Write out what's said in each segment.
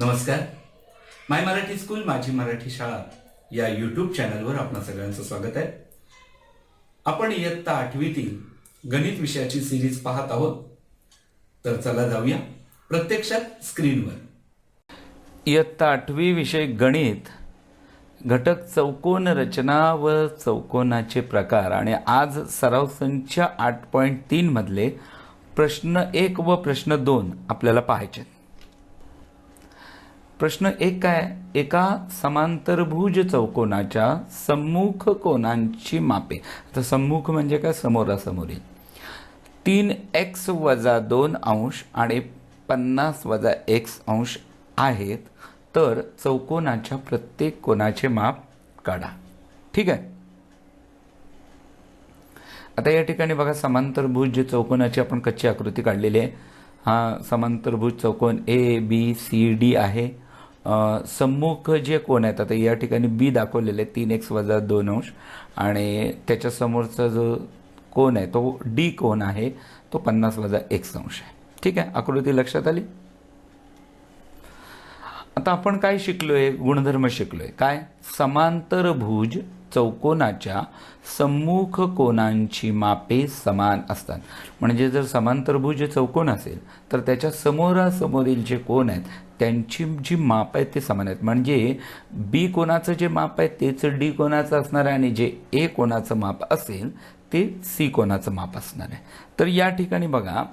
नमस्कार. माय मराठी स्कूल माझी मराठी शाळा या यूट्यूब चॅनलवर आपणा सगळ्यांचं स्वागत आहे. आपण इयत्ता आठवीतील गणित विषयाची सिरीज पाहत आहोत. तर चला जाऊया प्रत्यक्षात स्क्रीनवर इयत्ता आठवी विषय गणित. घटक चौकोन रचना व चौकोनाचे प्रकार आणि आज सराव संच आठ पॉईंट तीनमधले प्रश्न एक व प्रश्न दोन आपल्याला पाहायचे आहेत. प्रश्न एक काय? एका समांतरभुज चौकोनाच्या सम्मुख कोनांची मापे. आता सम्मुख म्हणजे काय? समोरासमोरील तीन एक्स वजा दोन अंश आणि पन्नास वजा एक्स अंश आहेत. तर चौकोनाच्या प्रत्येक कोणाचे माप काढा. ठीक आहे? आता या ठिकाणी बघा समांतरभुज जे चौकोनाची आपण कच्ची आकृती काढलेली आहे. हा समांतरभुज चौकोन ए बी सी डी आहे. सम्मुख जे कोण आहेत आता या ठिकाणी बी दाखवलेले आहे तीन एक्स वजा दोन अंश. आणि त्याच्या समोरचा जो कोण आहे तो डी कोण आहे तो पन्नास वजा एक्स अंश आहे. ठीक आहे? आकृती लक्षात आली? आता आपण काय शिकलोय? गुणधर्म शिकलोय. काय? समांतरभुज चौकोनाच्या सम्मुख कोनांची मापे समान असतात. म्हणजे जर समांतरभुज चौकोन असेल तर त्याच्या समोरासमोरील जे कोण आहेत त्यांची जी माप आहेत ते समान आहेत. म्हणजे बी कोणाचं जे माप आहे तेच डी कोणाचं असणार आहे आणि जे ए कोणाचं माप असेल ते सी कोणाचं माप असणार आहे. तर या ठिकाणी बघा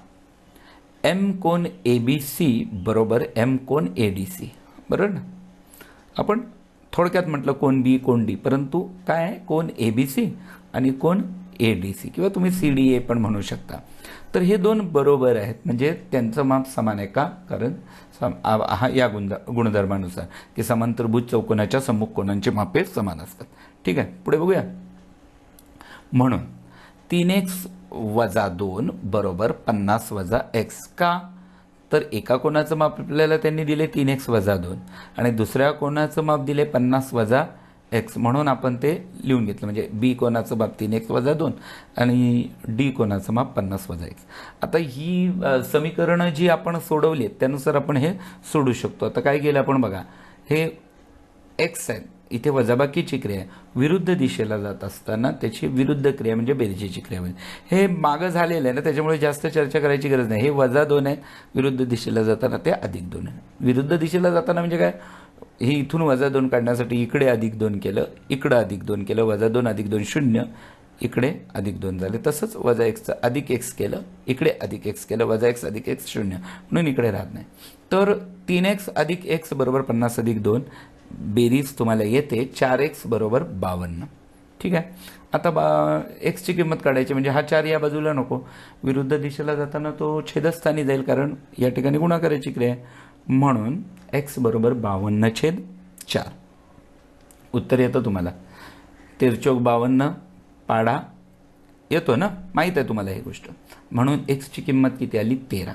एम कोण ए बी सी बरोबर एम कोण ए डी सी बरोबर ना? आपण थोडक्यात म्हटलं कोण बी कोण डी. परंतु काय कोण ए बी सी आणि कोण ए डी सी किंवा तुम्ही सी डी ए पण म्हणू शकता. तर हे दोन बरोबर आहेत. म्हणजे त्यांचं माप समान आहे का? कारण सम आ- हा या गुण गुणधर्मानुसार की समांतरभुज चौकोनाच्या सम्मुख कोणांचे मापे समान असतात. ठीक आहे? पुढे बघूया. म्हणून तीन एक्स वजा दोन बरोबर पन्नास वजा एक्स का? तर एका कोणाचं माप आपल्याला त्यांनी दिले तीन एक्स वजा दोन. आणि दुसऱ्या कोणाचं माप दिले पन्नास वजा एक्स म्हणून आपण ते लिहून घेतलं. म्हणजे बी कोणाचं माप तीन एक्स वजा दोन आणि डी कोणाचं माप पन्नास वजा एक्स. आता ही समीकरणं जी आपण सोडवली आहेत त्यानुसार आपण हे सोडू शकतो. आता काय केलं आपण बघा. हे एक्स आहे. इथे वजाबाकीची क्रिया आहे. विरुद्ध दिशेला जात असताना त्याची विरुद्ध क्रिया म्हणजे बेरजेची क्रिया होईल. हे मागं झालेलं आहे ना त्याच्यामुळे जास्त चर्चा करायची गरज नाही. हे वजा दोन आहे विरुद्ध दिशेला जाताना ते अधिक दोन आहे. विरुद्ध दिशेला जाताना म्हणजे काय? हे इथून वजा दोन काढण्यासाठी इकडे अधिक दोन केलं इकडं अधिक दोन केलं वजा दोन अधिक दोन शून्य इकडे अधिक दोन झाले. तसंच वजा एक्सचं अधिक एक्स केलं इकडे अधिक एक्स केलं वजा एक्स अधिक एक्स शून्य. म्हणून इकडे राहत नाही. तर तीन एक्स अधिक एक्स बरोबर पन्नास अधिक दोन बेरीज तुम्हाला येते चार एक्स बरोबर बावन्न. ठीक आहे? आता बा एक्सची किंमत काढायची म्हणजे हा चार या बाजूला नको. विरुद्ध दिशेला जाताना तो छेदस्थानी जाईल कारण या ठिकाणी गुणाकाराची क्रिया आहे. म्हणून एक्स बरोबर बावन्न छेद चार. उत्तर येतं तुम्हाला. तिरचोक बावन्न पाडा येतो ना? माहीत आहे तुम्हाला ही गोष्ट. म्हणून एक्सची किंमत किती आली? तेरा.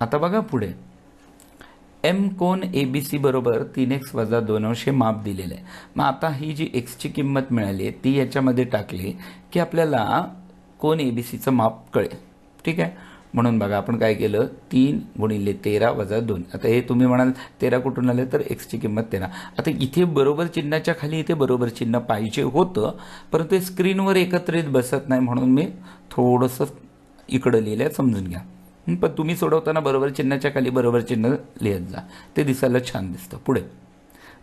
आता बघा पुढे. एम कोन ए बी सी बरोबर तीन एक्स वजा दोन अंश हे माप दिलेलं आहे. मग आता ही जी एक्सची किंमत मिळाली आहे ती याच्यामध्ये टाकली की आपल्याला कोण ए बी सीचं माप कळेल. ठीक आहे? म्हणून बघा आपण काय केलं? तीन गुणिले तेरा वजा दोन. आता हे तुम्ही म्हणाल तेरा कुठून आले? तर एक्सची किंमत तेरा. आता इथे बरोबर चिन्हाच्या खाली इथे बरोबर चिन्ह पाहिजे होतं परंतु ते स्क्रीनवर एकत्रित बसत नाही म्हणून मी थोडंसं इकडं लिहिलं समजून घ्या. पण तुम्ही सोडवताना बरोबर चिन्हाच्या खाली बरोबर चिन्ह लिहत जा. ते दिसायला छान दिसतं. पुढे.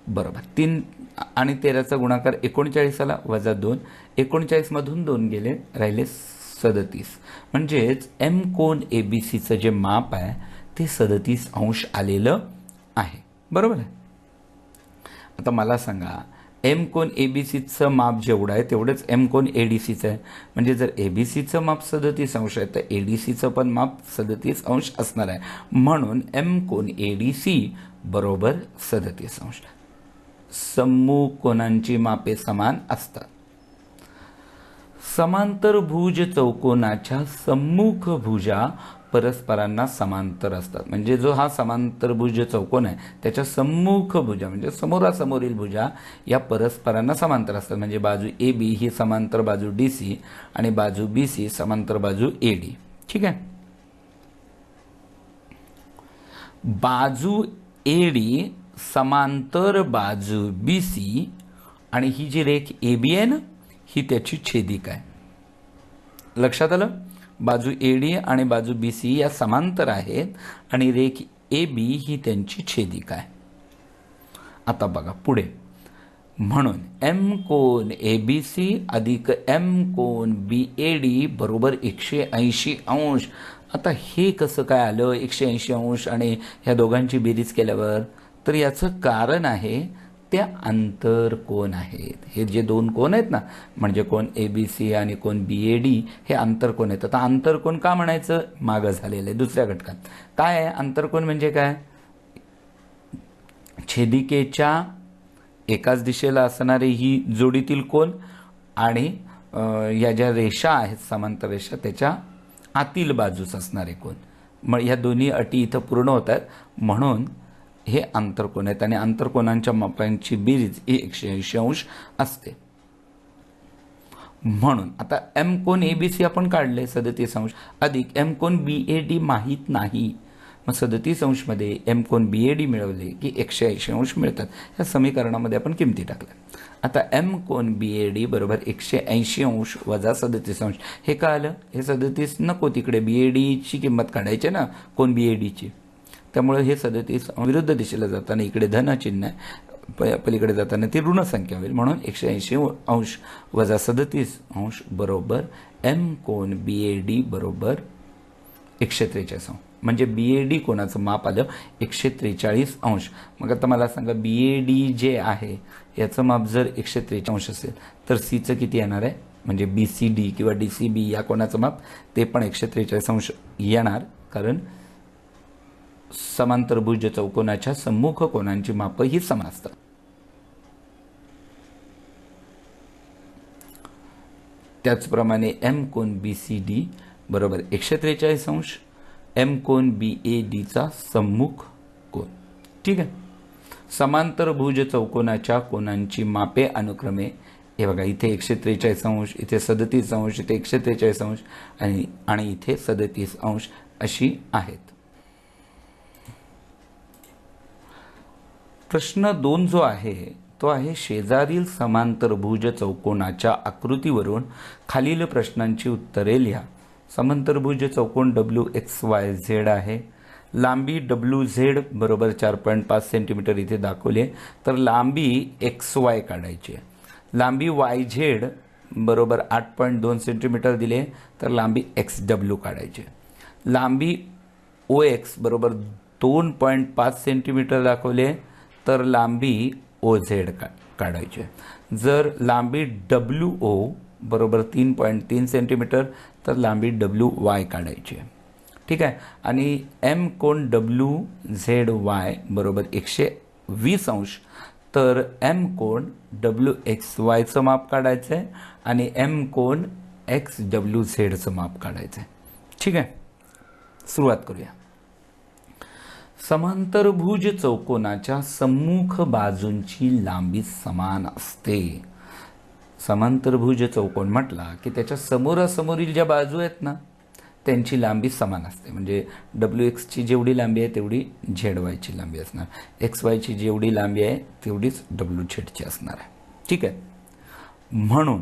बरोबर. तीन आणि तेराचा गुणाकार एकोणचाळीसाला वजा दोन. एकोणचाळीसमधून दोन गेले राहिले सदतीस. म्हणजेच एम कोन ए बी सीचं जे माप आहे ते सदतीस अंश आलेलं आहे. बरोबर आहे? आता मला सांगा एम कोन ए बी सीचं माप जेवढं आहे तेवढंच एम कोन ए डी सीचं आहे. म्हणजे जर ए बी सीचं माप सदतीस अंश आहे तर ए डी सीचं पण माप सदतीस अंश असणार आहे. म्हणून एम कोन ए डी सी बरोबर सदतीस अंश. समूह कोणांची मापे समान असतात. समांतर भुज चौकोनाच्या सम्मुख भुजा परस्परांना समांतर असतात. म्हणजे जो हा समांतर भुज चौकोन आहे त्याच्या सम्मुख भुजा म्हणजे समोरासमोरील भुजा या परस्परांना समांतर असतात. म्हणजे बाजू ए बी ही समांतर बाजू डी सी आणि बाजू बी सी समांतर बाजू ए डी. ठीक आहे? बाजू ए डी समांतर बाजू बी सी आणि ही जी रेख ए बी आहे ना ही त्याची छेदिका आहे. लक्षात आलं? बाजू ए डी आणि बाजू बी सी या समांतर आहेत आणि रेख ए बी ही त्यांची छेदिका आहे. आता बघा पुढे. म्हणून एम कोन ए बी सी अधिक एम कोन बी ए डी बरोबर एकशे ऐंशी अंश. आता हे कसं काय आलं? एकशे ऐंशी अंश आणि ह्या दोघांची बेरीज केल्यावर? तर याचं कारण आहे त्या आंतर कोण आहेत? हे जे दोन कोण आहेत ना म्हणजे कोण ए बी सी आणि कोण बी ए डी हे अंतरकोण आहेत? आता अंतरकोण का म्हणायचं? मागं झालेलं आहे दुसऱ्या घटकात. काय आहे? अंतरकोण म्हणजे काय? छेदिकेच्या एकाच दिशेला असणारी ही जोडीतील कोण आणि या ज्या रेषा आहेत समांतर रेषा त्याच्या आतील बाजूस असणारे कोण. मग ह्या दोन्ही अटी इथं पूर्ण होत आहेत म्हणून हे आंतरकोण आहेत आणि आंतरकोणांच्या मापांची बेरीज ही एकशे ऐंशी अंश असते. म्हणून आता एम कोन ए बी सी आपण काढले सदतीस अंश. अधिक एम कोन बी ए डी माहीत नाही. मग सदतीस अंशमध्ये एम कोन बी ए डी मिळवले की एकशे ऐंशी अंश मिळतात. या समीकरणामध्ये आपण किमती टाकल्या. आता एम कोन बी ए डी बरोबर एकशे ऐंशी अंश वजा सदतीस अंश. हे का आलं? हे सदतीस नको तिकडे बी ए डीची किंमत काढायची ना कोण बी ए डीची त्यामुळे हे सदतीस विरुद्ध दिशेला जाताना इकडे धन चिन्ह आहे प- पलीकडे जाताना ती ऋण संख्या होईल. म्हणून एकशे ऐंशी अंश वजा सदतीस अंश बरोबर एम कोण बी ए डी बरोबर एकशे त्रेचाळीस अंश. म्हणजे बी ए डी कोणाचं माप आलं? एकशे त्रेचाळीस अंश. मग आता मला सांगा बी ए डी जे आहे याचं माप जर एकशे त्रेचाळीस अंश असेल तर सीचं किती येणार आहे? म्हणजे बी सी डी किंवा डी सी बी या कोणाचं माप? ते पण एकशे त्रेचाळीस अंश येणार. कारण समांतरभुज चौकोनाच्या सम्मुख कोणांची माप ही समान असतात त्याचप्रमाणे एम कोन बी सी डी बरोबर एकशे त्रेचाळीस अंश. एम कोन बी ए डीचा सम्मुख कोन. ठीक आहे? समांतर भुज चौकोनाच्या कोनांची मापे अनुक्रमे हे बघा इथे एकशे त्रेचाळीस अंश इथे सदतीस अंश इथे एकशे त्रेचाळीस अंश आणि आणि इथे सदतीस अंश अशी आहेत. प्रश्न दोन जो आहे तो आहे शेजारील समांतरभुज चौकोनाच्या आकृतीवरून खालील प्रश्नांची उत्तरे लिहा. समांतरभुज चौकोन डब्ल्यू एक्स वाय झेड आहे. लांबी डब्ल्यू झेड बरोबर चार पॉईंट पाच सेंटीमीटर इथे दाखवले तर लांबी एक्स वाय काढायची आहे. लांबी वाय झेड बरोबर आठ पॉईंट दोन सेंटीमीटर दिले तर लांबी एक्स डब्ल्यू काढायची आहे. लांबी ओ एक्स बरोबर दोन पॉईंट पाच सेंटीमीटर दाखवले तर लांबी ओ झेड का काढायची आहे. जर लांबी डब्ल्यू ओ बरोबर तीन पॉईंट तीन सेंटीमीटर तर लांबी डब्ल्यू वाय काढायची आहे. ठीक आहे? आणि एम कोण डब्ल्यू झेड वाय बरोबर एकशे वीस अंश तर एम कोण डब्ल्यू एक्स वायचं माप काढायचं आहे आणि एम कोण एक्स डब्ल्यू झेडचं माप काढायचं आहे. ठीक आहे? सुरुवात करूया. समांतरभुज चौकोनाच्या सम्मुख बाजूंची लांबी समान असते. समांतरभुज चौकोन म्हटला की त्याच्या समोरासमोरील ज्या बाजू आहेत ना त्यांची लांबी समान असते. म्हणजे डब्ल्यू एक्सची जेवढी लांबी आहे तेवढी झेड वायची लांबी असणार. एक्स वायची जेवढी लांबी आहे तेवढीच डब्ल्यू झेडची असणार आहे. ठीक आहे? म्हणून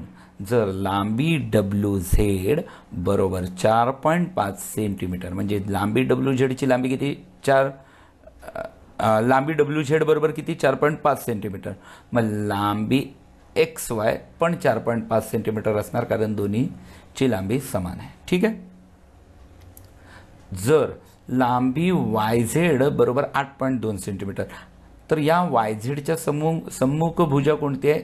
जर लांबी डब्ल्यू झेड बरोबर चार पॉईंट पाच सेंटीमीटर म्हणजे लांबी डब्ल्यू झेडची लांबी किती? चार. लांबी डब्ल्यू झेड बरोबर किती? चार पॉईंट पाच सेंटीमीटर. मग लांबी एक्स वाय पण चार पॉईंट पाच सेंटीमीटर असणार कारण दोन्हीची लांबी समान आहे. ठीक आहे? जर लांबी वाय झेड बरोबर आठ पॉईंट दोन सेंटीमीटर तर या वाय झेडच्या समूह सम्मुख भुजा कोणती आहे?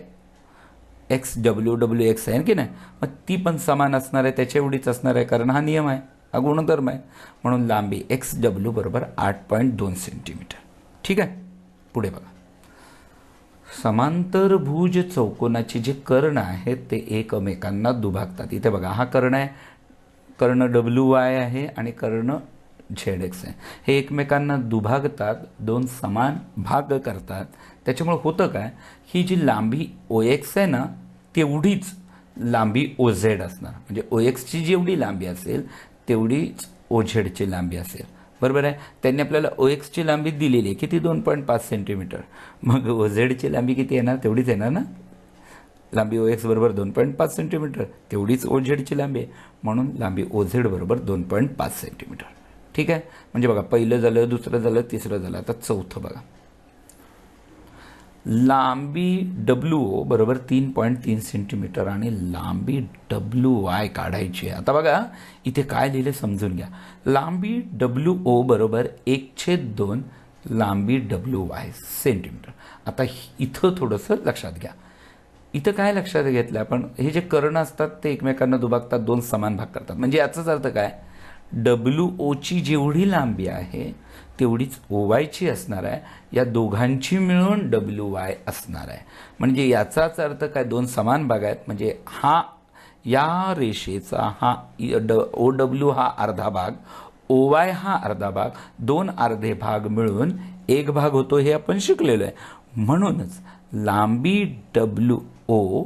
एक्स डब्ल्यू डब्ल्यू एक्स आहे की नाही? मग ती पण समान असणार आहे त्याच्या एवढीच असणार आहे कारण हा नियम आहे. हा गुणधर्म आहे. म्हणून लांबी एक्स डब्ल्यू बरोबर आठ पॉईंट दोन सेंटीमीटर. ठीक आहे? पुढे बघा. समांतर भुज चौकोनाचे जे कर्ण आहेत ते एकमेकांना दुभागतात. इथे बघा हा कर्ण आहे. कर्ण डब्ल्यू वाय आहे आणि कर्ण झेड एक्स आहे. हे एकमेकांना दुभागतात दोन समान भाग करतात. त्याच्यामुळे होतं काय? ही जी लांबी ओ एक्स आहे ना तेवढीच लांबी ओ झेड असणार. म्हणजे ओ एक्सची जेवढी लांबी असेल तेवढीच ओझेडची लांबी असेल. बरोबर आहे? त्यांनी आपल्याला ओ एक्सची लांबी दिलेली आहे. किती? दोन पॉईंट पाच सेंटीमीटर मग ओ झेडची लांबी किती येणार? तेवढीच येणार ना? लांबी ओ एक्स बरोबर दोन पॉईंट पाच सेंटीमीटर तेवढीच ओ झेडची लांबी आहे. म्हणून लांबी ओ झेड बरोबर दोन पॉईंट पाच सेंटीमीटर ठीक आहे? म्हणजे बघा पहिलं झालं दुसरं झालं तिसरं झालं. आता चौथं बघा. लांबी डब्ल्यू ओ बरोबर तीन पॉईंट तीन सेंटीमीटर आणि लांबी डब्ल्यू वाय काढायची आहे. आता बघा इथे काय लिहिले समजून घ्या. लांबी डब्ल्यू ओ बरोबर एक छेद दोन लांबी डब्ल्यू वाय सेंटीमीटर आता इथं थोडंसं लक्षात घ्या. इथं काय लक्षात घेतलं आपण? हे जे कर्ण असतात ते एकमेकांना दुभागतात दोन समान भाग करतात. म्हणजे याचाच अर्थ काय? डब्ल्यू ओची जेवढी लांबी आहे तेवढीच ओवायची असणार आहे. या दोघांची मिळून डब्ल्यू वाय असणार आहे. म्हणजे याचाच अर्थ काय? दोन समान भाग आहेत. म्हणजे हा या रेषेचा हा ड ओ डब्ल्यू हा अर्धा भाग ओ वाय हा अर्धा भाग दोन अर्धे भाग मिळून एक भाग होतो हे आपण शिकलेलो आहे. म्हणूनच लांबी डब्ल्यू ओ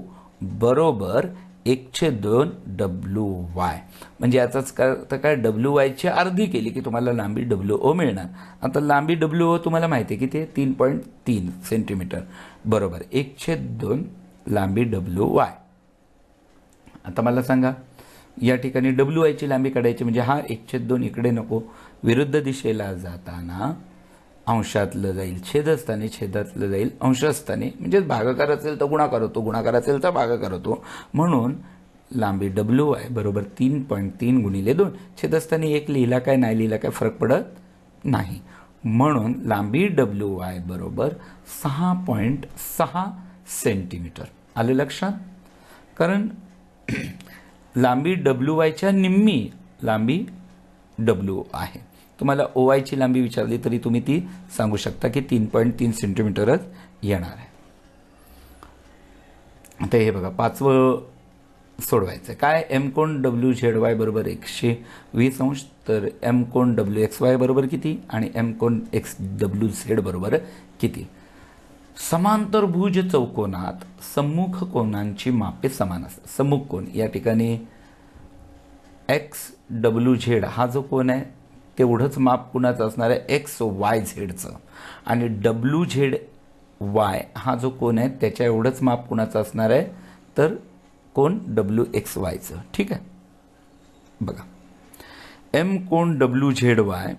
बरोबर एकशे दोन डब्ल्यू वाय. म्हणजे याचाच काय अर्थ काय डब्ल्यू वायची अर्धी केली की तुम्हाला लांबी डब्ल्यू ओ मिळणार. आता लांबी डब्ल्यू ओ तुम्हाला माहिती आहे की ते तीन पॉईंट तीन सेंटीमीटर. बरोबर. एकशे दोन लांबी डब्ल्यू वाय. आता मला सांगा या ठिकाणी डब्ल्यू आयची लांबी काढायची म्हणजे हा एकशे दोन इकडे नको. विरुद्ध दिशेला जाताना अंशातलं जाईल. छेदस्थानी छेदातलं जाईल. अंशस्थानी म्हणजे भागाकार असेल तर गुणाकार होतो. गुणाकार असेल तर भागाकार होतो. म्हणून लांबी डब्ल्यू आय बरोबर तीन पॉईंट तीन गुणिले दोन. छेदस्थानी एक लिहिला काय नाही लिहिला काय फरक पडत नाही. म्हणून लांबी डब्ल्यू आय बरोबर सहा पॉईंट सहा सेंटीमीटर आलं लक्षात? कारण लांबी डब्ल्यू वायच्या निम्मी लांबी डब्ल्यू आहे. तुम्हाला ओ वायची लांबी विचारली तरी तुम्ही ती सांगू शकता की तीन पॉईंट तीन सेंटीमीटरच येणार आहे. आता हे बघा पाचवं सोडवायचं आहे. काय? एम कोण डब्ल्यू झेड वाय बरोबर एकशे वीस अंश? तर एम कोण डब्ल्यू एक्स वाय बरोबर किती? आणि एम कोण एक्स डब्ल्यू झेड बरोबर किती? समांतर भुज चौकोनात सम्मुख कोनांची मापे समान असतात. सम्मुख कोन? या ठिकाणी एक्स डब्ल्यू झेड हा जो कोण आहे तेवढंच माप कुणाचं असणार आहे? एक्स वाय झेडचं आणि डब्ल्यू झेड वाय हा जो कोण आहे त्याच्या एवढंच माप कुणाचं असणार आहे? तर कोण? डब्ल्यू एक्स वायचं ठीक आहे? बघा. एम कोण डब्ल्यू झेड वाय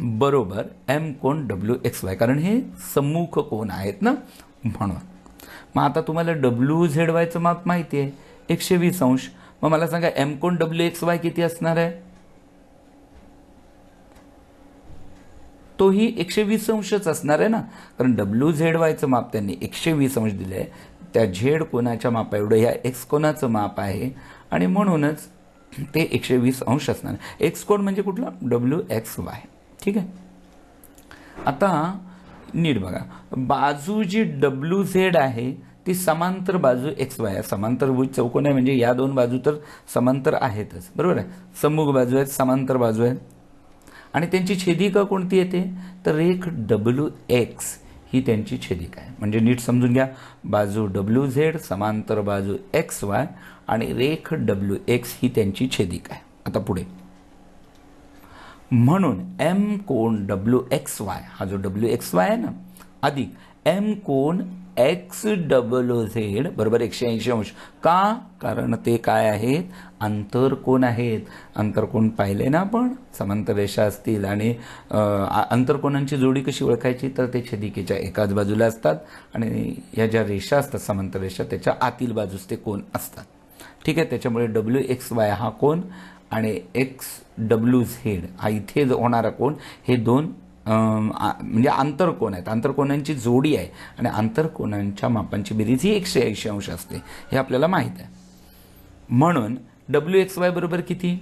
बरोबर. एम कोण डब्ल्यू एक्स वाय कारण हे सम्मुख कोण आहेत ना? म्हणून. मग आता तुम्हाला डब्ल्यू झेड वायचं माप माहिती आहे. एकशे वीस अंश. मग मला सांगा एम कोण डब्ल्यू एक्स वाय किती असणार आहे? तोही एकशे वीस अंशच असणार आहे ना? कारण डब्ल्यू झेड वायचं माप त्यांनी एकशे वीस अंश दिलं आहे त्या झेड कोणाच्या मापा एवढं ह्या एक्स कोणाचं माप आहे. आणि म्हणूनच ते एकशे वीस अंश असणार. एक्स कोण म्हणजे कुठला? डब्ल्यू एक्स वाय ठीक आहे? आता नीट बघा. बाजू जी डब्ल्यू झेड आहे ती समांतर बाजू एक्स वाय आहे. समांतर भुज चौकोन आहे म्हणजे या दोन बाजू तर समांतर आहेतच. बरोबर आहे? सम्मुख बाजू आहेत समांतर बाजू आहेत. आणि त्यांची छेदिका कोणती येते? तर रेख डब्ल्यू एक्स ही त्यांची छेदिका आहे. म्हणजे नीट समजून घ्या. बाजू डब्ल्यू झेड समांतर बाजू एक्स वाय आणि रेख डब्ल्यू एक्स ही त्यांची छेदिका आहे. आता पुढे. म्हणून एम कोण डब्ल्यू एक्स वाय हा जो डब्ल्यू एक्स वाय आहे ना अधिक एम कोण एक्स डब्ल्यू झेड बरोबर एकशे ऐंशी अंश. का? कारण ते काय आहेत? आंतरकोन आहेत. आंतरकोन पाहिले ना आपण? समांतर रेषा असतील आणि अ, जोडी कशी ओळखायची? तर ते छेदिकेच्या एकाच बाजूला असतात आणि या ज्या रेषा असतात समांतर रेषा त्याच्या आतील बाजूस ते कोण असतात. ठीक आहे? त्याच्यामुळे डब्ल्यू एक्स वाय हा कोण आणि एक्स डब्ल्यू झेड हा इथे होणारा कोण हे दोन म्हणजे आंतरकोन आहेत. आंतरकोनांची जोडी आहे आणि आंतरकोनांच्या मापांची बेरीज ही एकशे ऐंशी अंश असते हे आपल्याला माहीत आहे. म्हणून डब्ल्यू एक्स वाय बरोबर किती?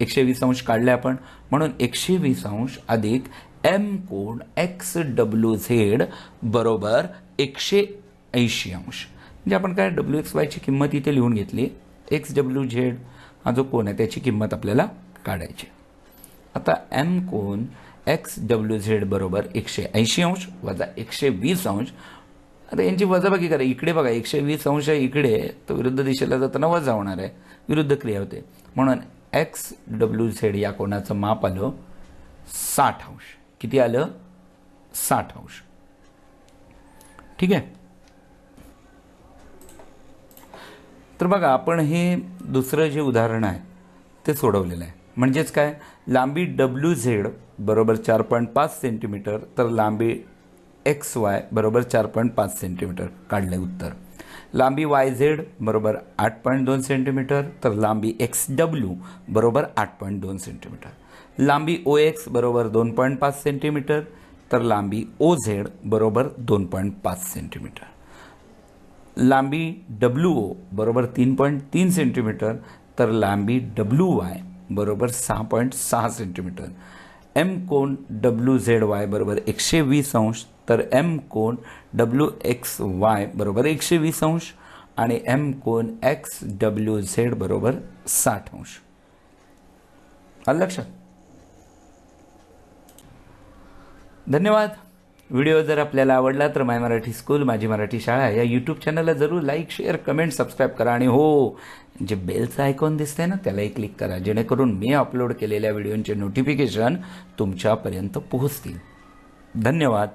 एकशे वीस अंश काढले आपण. म्हणून एकशे वीस अंश अधिक एम कोण? एक्स डब्ल्यू झेड बरोबर एकशे ऐंशी अंश. म्हणजे आपण काय डब्ल्यू एक्स वायची किंमत इथे लिहून घेतली? एक्स डब्ल्यू झेड हा जो कोण आहे त्याची किंमत आपल्याला काढायची आता एम कोण? एक्स डब्ल्यू झेड बरोबर एकशे ऐंशी अंश वजा एकशे वीस अंश. आता यांची वजाबाकी करा. इकडे बघा एकशे वीस अंश इकडे तर विरुद्ध दिशेला जाताना वजा होणार आहे. विरुद्ध क्रिया होते. म्हणून एक्स डब्ल्यू झेड या कोणाचं माप आलं साठ अंश. किती आलं? साठ अंश. ठीक आहे? तर बघा आपण हे दुसरं जे उदाहरण आहे ते सोडवलेलं आहे. म्हणजेच काय? लांबी डब्ल्यू झेड बरोबर चार पॉईंट पाच सेंटीमीटर तर लांबी एक्स वाय बरोबर चार पॉईंट पाच सेंटीमीटर. काढले उत्तर. लांबी वाय झेड बरोबर आठ पॉईंट दोन सेंटीमीटर तर लांबी एक्स डब्ल्यू बरोबर आठ पॉईंट दोन सेंटीमीटर. लांबी ओ एक्स बरोबर दोन पॉईंट पाच सेंटीमीटर तर लांबी ओ झेड बरोबर दोन पॉईंट पाच सेंटीमीटर. लांबी डब्ल्यू ओ बरोबर तीन पॉईंट तीन सेंटीमीटर तर लांबी डब्ल्यू वाय बरोबर सहा पॉईंट सहा सेंटीमीटर. एम कोन डब्ल्यू झेड वाय बरोबर एकशे वीस अंश तर एम कोन डब्ल्यू एक्स वाय बरोबर एकशे वीस अंश आणि एम कोन एक्स डब्ल्यू झेड बरोबर साठ अंश. आलं लक्षात? धन्यवाद. व्हिडिओ जर आपल्याला आवडला तर माय मराठी स्कूल माझी मराठी शाळा या यूट्यूब चॅनलला जरूर लाईक शेअर कमेंट सबस्क्राईब करा. आणि हो जे बेलचं आयकॉन दिसतंय ना त्यालाही क्लिक करा. जेणेकरून मी अपलोड केलेल्या व्हिडिओंचे नोटिफिकेशन तुमच्यापर्यंत पोहोचतील. धन्यवाद.